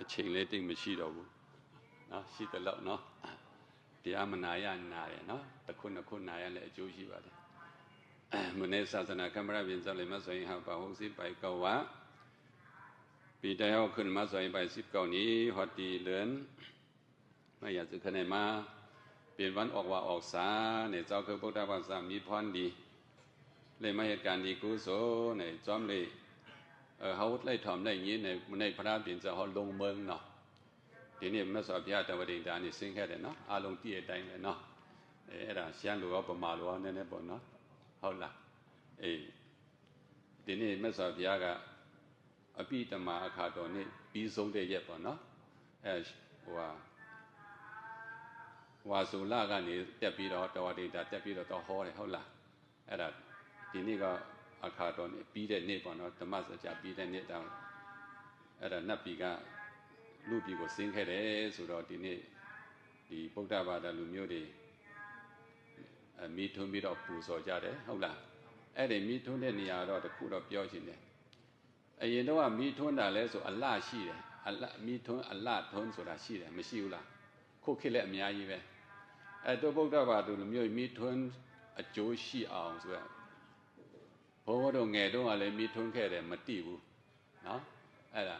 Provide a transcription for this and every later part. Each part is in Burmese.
အချိန်လေးတိတ်မရှိတော့ဘူးနော်ရှိတယ်လို့နော်တရားမနာရနာတယ်နော်တစ်ခုနှစ်ခုနာရလည်းအကျိုးရှိပါတယ်မနေ့သာသနာကမ္မရပြင်စောလည်းမဆိုရင်ဟာပါဟုတ်စီပိုက်ကောဝါปีได้เอาขึ้นมาใส่ใบสิบเก้านี้ฮอดดีเลือนไม่อยากจะคะแนนมาเปลี่ยนวันออกว่าออกสาเนี่ยเจ้าคือพุทธภาษามีพรดีเลยมาเหตุการณ์ดีกุศลเนี่ยจอมเลย เออเขาไล่ทอมไล่ยี้ในในพระบินจะเขาลงเมืองเนาะဒီနေ့မြတ်စွာဘုရားတဝတိဒါနေဆင်းခဲ့တယ်နော်အားလုံးတည့်တဲ့အတိုင်းပဲနော်အဲအဲ့ဒါရှမ်းလူရောပမာလူရောနည်းနည်းပေါ့နော်ဟုတ်လားအေးဒီနေ့မြတ်စွာဘုရားကအပိတမအခါတော်နေ့ပြီးဆုံးတဲ့ရက်ပေါ့နော်အဲဟိုဟာဝါစုလကနေတက်ပြီးတော့တဝတိဒါတက်ပြီးတော့တော့ဟောတယ်ဟုတ်လားအဲ့ဒါဒီနေ့က အခါတော်နေ့ပြီးတဲ့နေ့ပေါ့နော်ဓမ္မစကြာပြီးတဲ့နေ့တောင်အဲ့ဒါနတ်ပြည်ကလူပြည်ကိုဆင်းခဲ့တယ်ဆိုတော့ဒီနေ့ဒီဗုဒ္ဓဘာသာလူမျိုးတွေအမိထွန်းပြီးတော့ပူဇော်ကြတယ်ဟုတ်လားအဲ့ဒီမိထွန်းတဲ့နေရာတော့တခုတော့ပြောရှင်တယ်အရင်တော့မိထွန်းတာလဲဆိုအလှရှိတယ်အလှမိထွန်းအလှထွန်းဆိုတာရှိတယ်မရှိဘူးလားခုခေတ်လည်းအများကြီးပဲအဲ့တော့ဗုဒ္ဓဘာသာလူမျိုးမိထွန်းအကျိုးရှိအောင်ဆိုရ ဘုန်းဘုန်းတို့ငယ်တုန်းကလည်းမိထွန်းခဲ့တယ်မတိဘူးနော်အဲ့ဒါ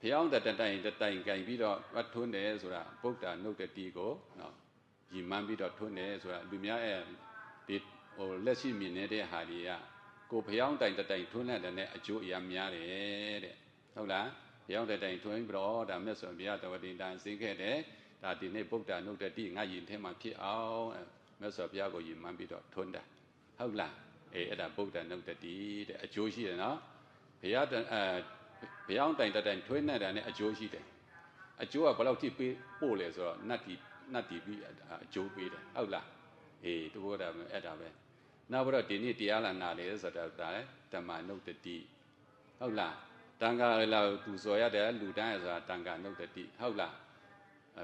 ဘုရားတတိုင်တတိုင်ကင်ပြီးတော့ဝတ်ထွန်းတယ်ဆိုတာဗုဒ္ဓနုတ်တတိကိုနော်ရည်မှန်းပြီးတော့ထွန်းတယ်ဆိုတာလူများရဲ့ဒီဟိုလက်ရှိမြင်နေတဲ့ဟာတွေကကိုဘုရားတိုင်တတိုင်ထွန်းလိုက်တဲ့အကျိုးအရာများတယ်တဲ့ဟုတ်လားဘုရားတတိုင်ထွန်းပြီးတော့ဒါမြတ်စွာဘုရားတဝတိတန်စင်းခဲ့တယ်ဒါဒီနေ့ဗုဒ္ဓနုတ်တတိငါယင်ထဲမှာဖြစ်အောင်မြတ်စွာဘုရားကိုယင်မှန်းပြီးတော့ထွန်းတာဟုတ်လား အေးအဲ့ဒါဗုဒ္ဓနုတ်တတိတဲ့အကျိုးရှိတယ်နော်ဘုရားအဲဘုရားတိုင်တိုင်ထွေးနေတာနဲ့အကျိုးရှိတယ်အကျိုးကဘယ်လောက်ထိပေးပို့လဲဆိုတော့နတ်တီနတ်တီပြီးအကျိုးပေးတယ်ဟုတ်လားအေးတဘောတာအဲ့ဒါပဲနောက်ပြီးတော့ဒီနေ့တရားလာနာလေဆိုတော့ဒါလည်းဓမ္မနုတ်တတိဟုတ်လားတန်ခါလာသူစော်ရတယ်လူတန်းရဆိုတာတန်ခါနုတ်တတိဟုတ်လား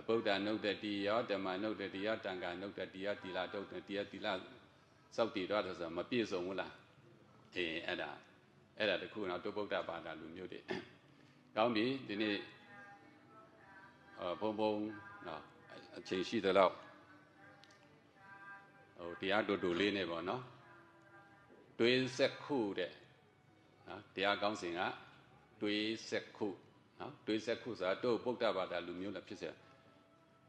ဗုဒ္ဓနုတ်တတိရောဓမ္မနုတ်တတိရောတန်ခါနုတ်တတိရောတိလာတုတ်တတိရောတိလာ စောက်တည်တော့ဆိုမပြည့်စုံဘူးလားအေးအဲ့ဒါအဲ့ဒါတခုတော့တုဗုဒ္ဓဘာသာလူမျိုးတွေကောင်းပြီဒီနေ့အဘုံဘုံနော်အချိန်ရှိသလောက်ဟိုတရားတူတူလေးနဲ့ပေါ့နော်တွေးဆက်ခုတဲ့နော်တရားကောင်းစဉ်ကတွေးဆက်ခုနော်တွေးဆက်ခုဆိုတာတို့ဗုဒ္ဓဘာသာလူမျိုးလည်းဖြစ်စေ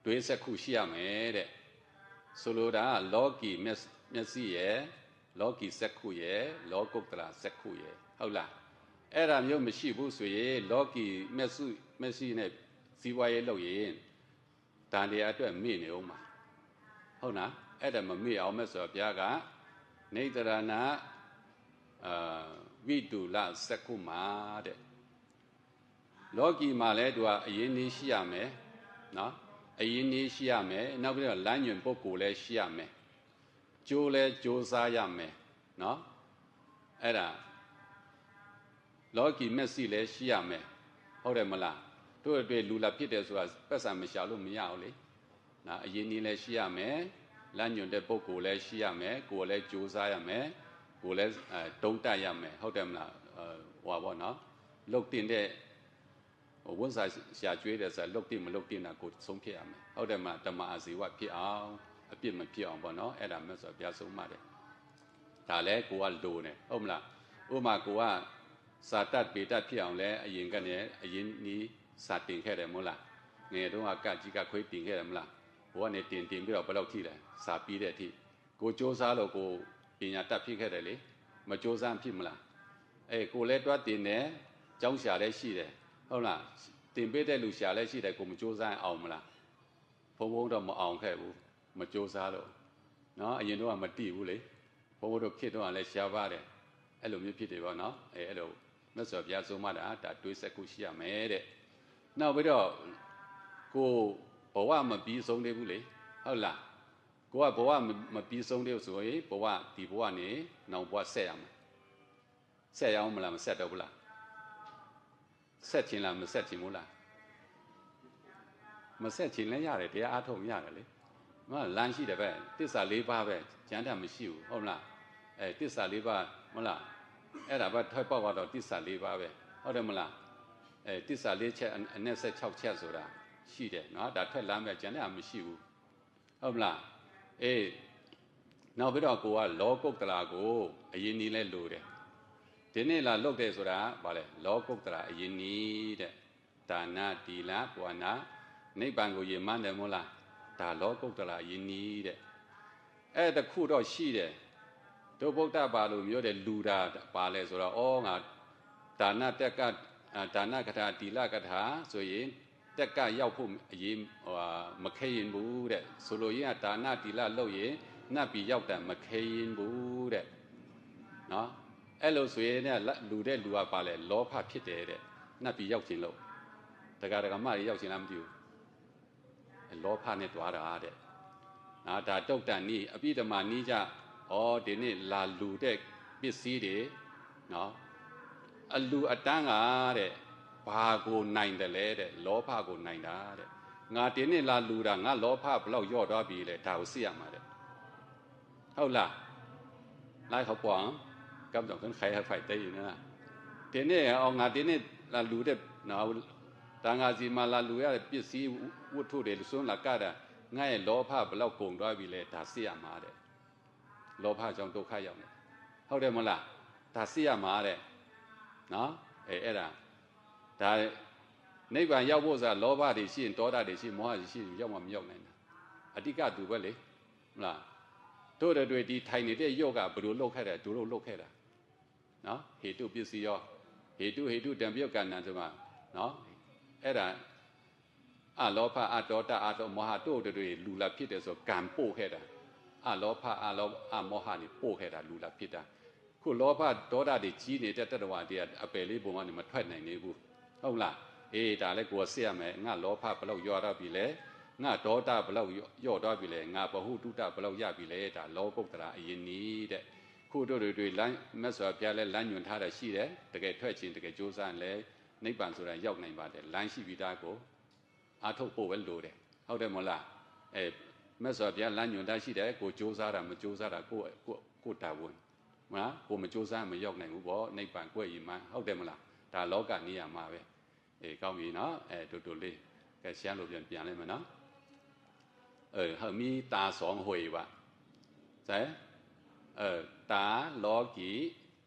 တွေးဆက်ခုရှိရမယ်တဲ့ဆိုလိုတာလောကီမျက် စိရဲ့လောကီစက်ခုရဲ့လောကုတ္တရာစက်ခုရဲ့ဟုတ်လားအဲ့ဒါမျိုးမရှိဘူးဆိုရင်လောကီမျက်စုမျက်စိနဲ့စီးပွားရေးလုပ်ရင်တန်တရားအတွက်မေ့နေအောင်ပါဟုတ်လားအဲ့ဒါမမေ့အောင်မဲ့ဆိုတော့ဘုရားကနေတရဏအာဝိတုလစက်ခုမှာတဲ့လောကီမှာလဲသူကအရင်နေရှိရမယ်နော်အရင်နေရှိရမယ်နောက်ပြီးတော့လမ်းညွန်ပုဂ္ဂိုလ်လဲရှိရမယ် ကြိုးလဲကြိုးစားရမယ်နော်အဲ့ဒါလောကီမက်ဆီလဲရှိရမယ်ဟုတ်တယ်မလားတို့အတွေ့လူလာဖြစ်တယ်ဆိုတာပတ်စံမရှာလို့မရဘူးလေနော်အရင်နည်းလဲရှိရမယ်လမ်းညွန်တဲ့ပုံကိုလည်းရှိရမယ်ကိုယ်လည်းကြိုးစားရမယ်ကိုယ်လည်းအဲတုံးတက်ရမယ်ဟုတ်တယ်မလားဟိုပါဘောနော်လုတ်တင်တဲ့ဝန်စားရှာကျွေးတယ်ဆိုလုတ်တင်မလုတ်တင်တာကိုဆုံးဖြတ်ရမယ်ဟုတ်တယ်မလားတမအစီဝဖြစ်အောင် အပြစ်မဖြစ်အောင်ပေါ့နော်အဲ့ဒါမြတ်စွာဘုရားဆုံးမတယ်ဒါလဲကိုကလိုနေဟုတ်မလားဥမာကိုကစာတတ်ပေတတ်ဖြစ်အောင်လဲအရင်ကနေအရင်နီးစာတင်ခဲ့တယ်မို့လားငယ်တုန်းကကကြီးကခွေးတင်ခဲ့တယ်မလားဘိုးကနေတင်တင်ပြီးတော့ဘယ်လောက်ထိလဲစာပြီးတဲ့အထိကိုစ조사လို့ကိုပညာတတ်ဖြစ်ခဲ့တယ်လေမစ조사ဖြစ်မလားအေးကိုလည်းတွားတင်တယ်ကျောင်းရှာလည်းရှိတယ်ဟုတ်လားတင်ပေးတဲ့လူရှာလည်းရှိတယ်ကိုမစ조사အောင်မလားဘုံဘုံတော့မအောင်ခဲ့ဘူး မစ조사လို့နော်အရင်တော့မတိဘူးလေဘုံဘုံတို့ခေတ်တော့လည်းရှားပါတယ်အဲ့လိုမျိုးဖြစ်တယ်ပေါ့နော်အဲအဲ့လိုမြတ်စွာဘုရားဆုံးမတာဒါတွေးစက်ခုရှိရမယ်တဲ့နောက်ပြီးတော့ကိုဘဝမပြီးဆုံးသေးဘူးလေဟုတ်လားကိုကဘဝမပြီးဆုံးသေးဆိုရင်ဘဝဒီဘဝနေနောက်ဘဝဆက်ရမယ်ဆက်ရအောင်မလားမဆက်တော့ဘူးလားဆက်ချင်လားမဆက်ချင်ဘူးလားမဆက်ချင်လည်းရတယ်တရားအားထုတ်ရတယ်လေ မလမ်းရှိတယ်ပဲတစ္ဆာ၄ပါးပဲကျမ်းတတ်မရှိဘူးဟုတ်မလားအဲတစ္ဆာ၄ပါးမဟုတ်လားအဲ့ဒါပဲထွက်ပေါက်ကတော့တစ္ဆာ၄ပါးပဲဟုတ်တယ်မလားအဲတစ္ဆာလေးချက်အနဲ့ဆက်6ချက်ဆိုတာရှိတယ်နော်ဒါထွက်လာမဲ့ကျန်တဲ့အမရှိဘူးဟုတ်မလားအေးနောက်ပြီးတော့ကိုကလောကုတ်တလာကိုအရင်နီးလဲလို့တယ်ဒီနေ့လာလုတ်တယ်ဆိုတာဗာလဲလောကုတ်တလာအရင်နီးတဲ့ဒါနတီလာပွာနာနိဗ္ဗာန်ကိုယမန်းတယ်မို့လား ဒါလောကုတ်တလာအရင်နီးတဲ့အဲ့တခုတော့ရှိတယ်ဒုဗုဒ္ဓဘာလို့မျိုးတဲ့လူတာပါလဲဆိုတော့ဩငါဒါနတက်ကဒါနကထာတီလကထာဆိုရင်တက်ကရောက်ဖို့အရေးဟိုမခဲရင်ဘူးတဲ့ဆိုလိုရင်းကဒါနတီလလုပ်ရင်နတ်ပြည်ရောက်တယ်မခဲရင်ဘူးတဲ့နော်အဲ့လိုဆိုရင်လည်းလူတဲ့လူကပါလဲလောဖဖြစ်တယ်တဲ့နတ်ပြည်ရောက်ခြင်းလို့တက္ကရာမကြီးရောက်ခြင်းလားမသိဘူး လောဘနဲ့တွားတာတဲ့နာဒါတုတ်တန်နီးအပိဓမ္မာနီးကြဩဒီနေ့လာလူတဲ့ပစ္စည်းတွေနော်အလူအတန်းကတဲ့ဘာကိုနိုင်တယ်လဲတဲ့လောဘကိုနိုင်တာတဲ့ငါဒီနေ့လာလူတာငါလောဘဘလောက်ယော့သွားပြီလေဒါကိုသိရမှာတဲ့ဟုတ်လားလိုက်ဟောပွားကပ်တော့ခင်ခိုင်ဟဖိုက်တဲ့ရင်နာဒီနေ့အောင်ငါဒီနေ့လာလူတဲ့နော် တန်ဃာစီမှာလာလူရတဲ့ပစ္စည်းဝတ္ထုတွေစွန်းလာကတာငါရဲ့လောဖဘလောက်ကုန်သွားပြီလဲဒါသိရမှာတဲ့လောဖကြောင့်ဒုက္ခရောက်နေဟုတ်တယ်မလားဒါသိရမှာတဲ့နော်အဲအဲ့ဒါဒါနိဗ္ဗာန်ရောက်ဖို့ဆိုတာလောဘတွေရှိရင်ဒေါသတွေရှိရင်မောဟတွေရှိရင်ရောက်မှမရောက်နိုင်တာအတိကသူပဲလေမလားတို့တွေဒီထိုင်နေတဲ့ယောဂဘယ်လိုလုပ်ခဲ့တယ်တို့တို့လုပ်ခဲ့တာနော်ဟေတုပစ္စည်းရောဟေတုဟေတုတံပြုတ်ကဏ္ဍဆိုမှနော် အဲ့ဒါအလောဘအတောတအတောမောဟတို့တွေလူလာဖြစ်တယ်ဆိုကံပို့ခဲ့တာအလောဘအလောအမောဟနေပို့ခဲ့တာလူလာဖြစ်တာခုလောဘဒေါသတွေကြီးနေတဲ့တတ္တဝါတွေကအပယ်လေးပုံကနေမထွက်နိုင်နေဘူးဟုတ်လားအေးဒါလည်းကိုယ်ဆက်ရမယ်ငါလောဘဘလောက်ရွာတော့ပြီလဲငါဒေါသဘလောက်ယော့တော့ပြီလဲငါဘဟုတုတဘလောက်ရပြီလဲဒါလောကုတ္တရာအရင်နီးတဲ့ခုတို့တွေတွေလမ်းမက်စွာဘုရားလဲလမ်းညွန်ထားတာရှိတယ်တကယ်ထွက်ခြင်းတကယ်ကြိုးစားလဲ နိဗ္ဗာန်ဆိုတာရောက်နိုင်ပါတယ်လမ်းရှိပြီးသားကိုအာထုတ်ဖို့ပဲလိုတယ်ဟုတ်တယ်မလားအဲမက်စွာဘုရားလမ်းညွန်ထားရှိတယ်ကိုကြိုးစားတာမကြိုးစားတာကိုကိုကိုတာဝန်မလားကိုမကြိုးစားမရောက်နိုင်ဘူးပေါ့နိဗ္ဗာန်ကိုယ်ရည်မှန်းဟုတ်တယ်မလားဒါလောကနေရမှာပဲအေးကောင်းပြီနော်အဲတူတူလေးကဲရှမ်းလို့ပြန်ပြန်လိုက်မယ်နော်เออเฮามีตาสองหวยว่ะใช่เออตาโลกี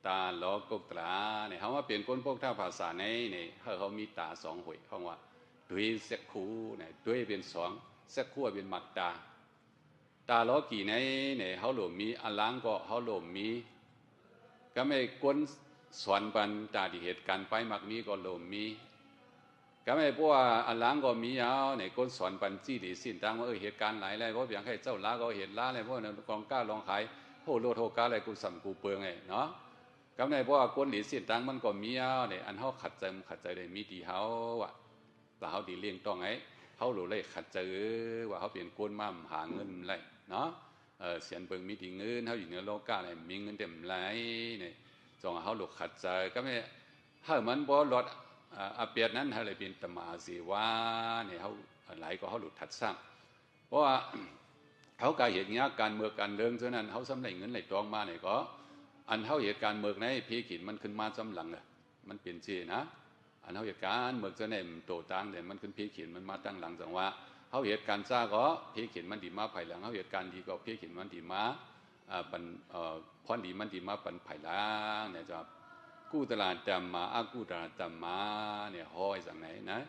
ตาหลอกกตราเนี่ยเขาว่าเปลี่ยนก้นพวกท่าภาษาในเนี่ยเขาเขามีตาสองหวยเขาว่าดุยเสกคูเนี่ยด้วยเป็นสองเสกคู่เป็นหมักตา ตาหลอกี่ในเนี่ยเขาหลมมีอลังก็เขาหลมมี ก็ไม่ก้นสอนปันตาที่เหตุการณ์ไปหมักมีก็หลมมีก็ไม่พวกอันล้างก็มีเอาในก้นสอนปันจี้ดีสิ้นตังว่าเออเหตุการณ์หลายอะไรเพราะอย่างใครเจ้าล้าก็เห็นล้าอะไรเพราะนั้นกองกล้าลองขายโหโลโทก้าอะไรกูสั่งกูเปลืองไงเนาะ กับในบ่ากวนหลีสิตังมันก็มีเอาเนี่ยอันเขาขัดใจมันขัดใจได้มีดีเขาว่ะแล้เขาดีเลี่ยงต้องไงเขาหลุดเลยขัดใจว่าเขาเปลี่ยนกวนมั่มหาเงินไรเนาะเออเสียนเบิ่งมีดีเงินเขาอยู่ในโลกาอะไรมีเงินเต็มไหลเนี่ยจองเขาหลุดขัดใจก็ไม่เฮามันเพราะรถอาเปียดนั้นเฮาเลยเป็นตมาสีว่าเนี่ยเขาหลายก็เขาหลุดทัดสร้างเพราะว่าเขาการเหตุเงี้ยการเมืองการเรื่องเท่านั้นเขาสำเร็จเงินไหลตองมาเนี่ยก็ อันเท่าเหตุการณ์เมือกในพีขินมันขึ้นมาจำหลังเลยมันเปลี่ยนใจนะอันเท่าเหตุการณ์เมือกจะเนมโตตังเนี่ยมันขึ้นพีขินมันมาตั้งหลังจังว่าเท่าเหตุการณ์ซาก็พีขินมันดีมาภายหลังเท่าเหตุการณ์ดีก็พีขินมันดีมาอ่าปันเอ่อพอดีมันดีมาปันภายหลังเนี่ยจ้ะกู้ตลาดจำมาอากู้ตลาดจำมาเนี่ยห้อยสังไหนนะ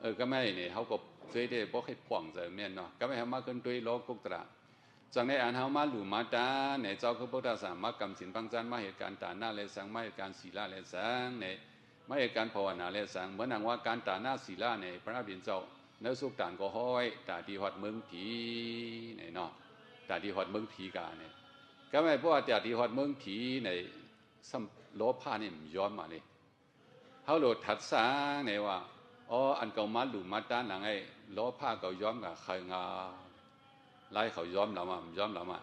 เออก็ไม่เนี่ยเขาก็ซื้อได้เพราะให้ป่องใจเมีนเนาะก็ไม่ทำมาขึ้นด้วยล้อกุกตลาด จังในอ่านเฮามาหลู่มาตาในเจ้าคือพุทธสามารถกำสินปังจันมาเหตุการณ์ตาหน้าเลสังมาเหตุการณ์ศีลาเลสังในมาเหตุการณ์ภาวนาเลสังเหมือนนังว่าการตาหน้าศีลาในพระบิณเจ้าเนื้อสุกตานก็ห้อยตาดีหอดเมืองผีในนอกตาดีหอดเมืองผีกาเนี่ยก็ไม่พวกตาดีหอดเมืองผีในสัมโลภาเนี่ยย้อนมาเลยเฮาโหลดถัดสางในว่าอ๋ออันเก่ามาหลู่มาตาหนังไอ้โลภาเก่าย้อนกับใครงา ไล่เขาย้อมเรามาย้อมเรามา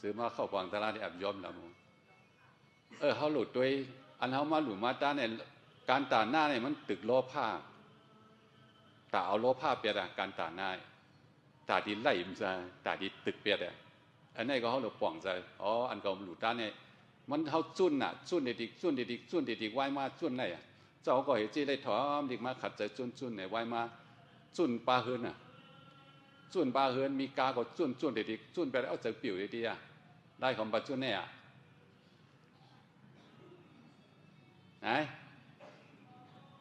ซื้อมาเข้าฟังตลาดที่แอบย้อมเราเออเขาหลุดด้วยอันเขามาหลุมมาตาเนี่ยการตาหน้าเนี่ยมันตึกล้อผ้าตาเอาล้อผ้าเปียดการตาหน้าตาที่ไล่มันจะตาที่ตึกเปียดอันนี้ก็เขาหลุดป่องใจอ๋ออันเก่าหลุดตาเนี่ยมันเขาจุนน่ะจุนเด็กจุนเด็กจุนเด็กไว้มาจุนไรอะเจ้าก็เห็นจีได้ถอมดิกมาขัดใจจุนจุนในไว้มาจุนปลาเฮือนน่ะ จุนปลาเฮือนมีกาก็จุนจุนเด็ดจุนไปเอาใจปิวเดีอะได้ของปัจจุบันเนี่ยไหน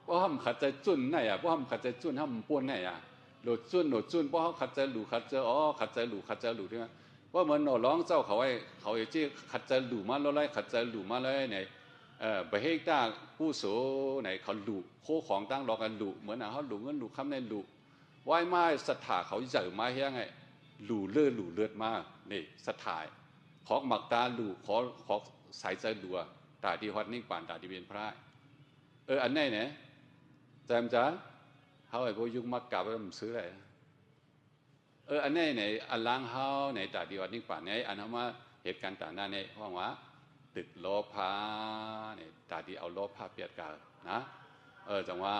ว่าทำขัดใจจุนไหนอะว่าทำขัดใจจุนทำป้วนไหนอะหลุดจุนหลุดจุนว่าเขาขัดใจหลุขัดใจอ๋อขัดใจหลุขัดใจหลุที่ว่าว่าเหมือนหนอร้องเจ้าเขาไว้เขาอย่างที่ขัดใจหลุมาแล้วไล่ขัดใจหลุมาเลยเนี่ยเออไปให้ตาผู้โสไหนเขาหลุโคของตั้งรอกันหลุเหมือนอะเขาหลุเงินหลุคำในหลุ ไหว้ไม้ศรัทธาเขาใหญ่มาเฮียไงหลุเลือดหลุเลือดมากนี่ศรัทธาขอหมักตาหลุขอขอสายใจหลัวตาที่ฮอดนิ่งป่านตาที่เป็นพระเอออันไหนเนี่ยจำจ้าเขาไอ้พวกยุคมักกลับไปมันซื้ออะไรเอออันไหนเนี่ยอันล้างเฮาในตาที่ฮอดนิ่งป่านเนี่อันนั้นว่าเหตุการณ์ต่างๆในห้องว่าตึกโลภะเนี่ยตาที่เอาโลภะเปียดกันนะเออจังว่า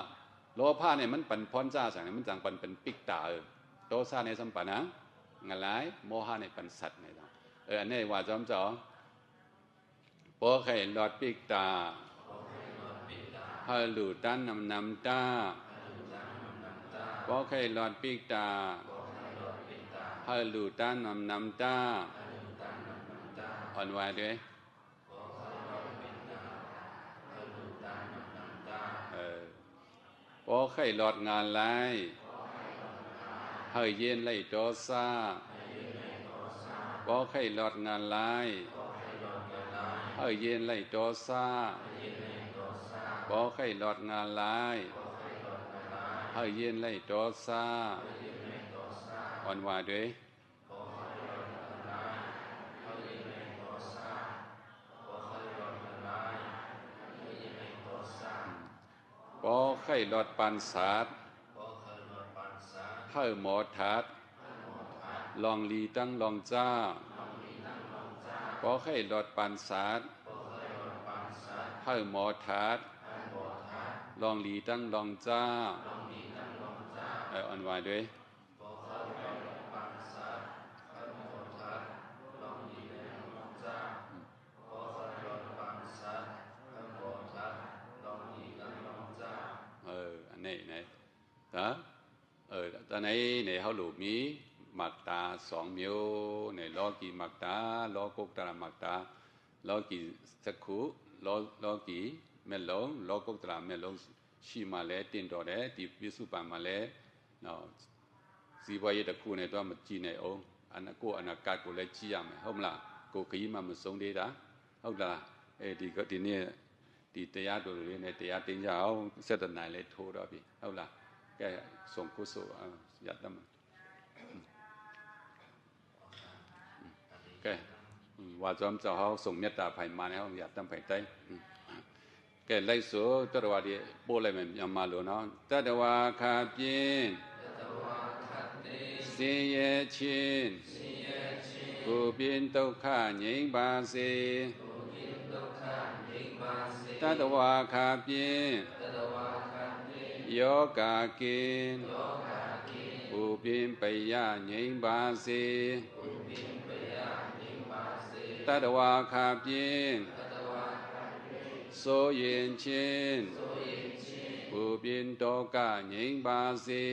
โลภะเนี่ยมันป็นพรจ้าสั่งมันจังป็นเป็นปิกตาเออโตซาในสัมปันะงอะไรโมหะในป็นสัตว์ในต่างเอออันนี้ว่าจอมจ่อปอไข่หลอดปิกตาฮัลลูตันนำนำตาปอไข่หลอดปิกตาฮัลลูตันนำนำตาอ่อนไหวด้วยเออป อไข่หลอดงานไรเฮยเย็นไล่โตซาบอไข่หลอดงานไรเฮยเย็นไล่โตซาบอไข่หลอดงานไรเฮยเย็นไล่โตซาอ่อนไหวด้วย ปอไข่หลอดปันสาดเฮยหมอทัดลองลีตั้งลองจ้าปอไข่หลอดปันสาดเฮยหมอทัดลองลีตั้งลองจ้าเอออ่อนไหวด้วย นี้ในเขาหลูมีมักตาสองมิวในล้อกีมักตาล้อกุกตามักตาล้อกีสักขุล้อล้อกีเมลงล้อกุกตาเมลงရှိမှလဲတင်တော်တယ်ဒီပြစုပံမှလဲနော်စီးပွားရေးတစ်ခုနဲ့တော့မကြည့်နိုင်အောင်အနကိုအနာကတ်ကိုလည်းကြည့်ရမယ်ဟုတ်မလားကိုခကြီးမှမဆုံးသေးတာဟုတ်လားအဲဒီဒီနေ့ဒီတရားတော်တွေနဲ့တရားတင်ကြအောင်စက်တနိုင်လဲထိုးတော့ပြီဟုတ်လားကဲส่งกุศลရတတ်မှာ ကဲဝါဇမ်ဇဟောส่งမေတ္တာဖိုင်မာနေအောင်ရတံဖိုင်တိုင်းကဲလိုက်ဆိုတတဝါဒီပို့လိုက်မယ်မြန်မာလိုနော်တတဝါခါပြင်းတတဝါခါသိစင်ရဲ့ချင်းစင်ရဲ့ချင်းကိုပြင်းဒုက္ခငြိမ်းပါစေကိုပြင်းဒုက္ခငြိမ်းပါစေတတဝါခါပြင်းတတဝါခါပြင်းယောဂကင်းယော ပြင်းပယငြိမ်းပါစေကိုပြင်းပယငြိမ်းပါစေတတဝါခါပြင်းဆိုရင်ချင်းဘုပင်တောကငြိမ်းပါစေ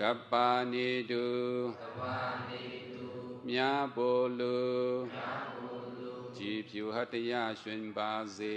ကပ္ပါနေတုမြာပိုလူကြည်ဖြူဟတယရှင်ပါစေ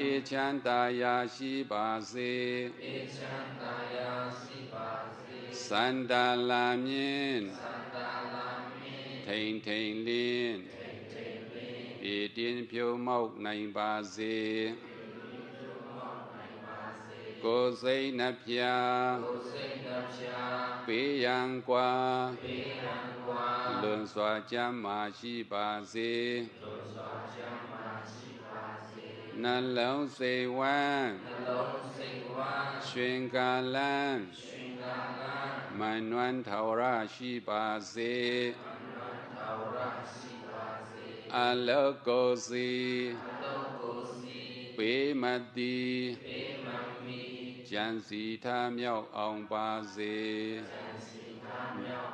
အေချမ်းသာယာရှိပါစေအေချမ်းသာယာရှိပါစေစန္ဒာလာမြင်ထိန်ထိန်လင်းဤတင်းဖြုံမောက်နိုင်ပါစေ ကိုယ်စိတ်နှဖျား ကိုယ်စိတ်နှပြ ပေးရန်กว่า ပေးရန်กว่า လွန်စွာကြမ်းမာရှိပါစေ တို့စွာချမ်းသာရှိပါစေ နှလုံးစိတ်ဝမ်းနှလုံးစိတ်ဝမ်းရွှင်ကာလန်းရှင်သာလံမန်နွမ်းထာဝရရှိပါစေသာဝရရှိပါစေအလောကိုစီအလုံးကိုစီပေးမတိပေးမမီကြံစီထားမြောက်အောင်ပါစေသံစီသာမြောက်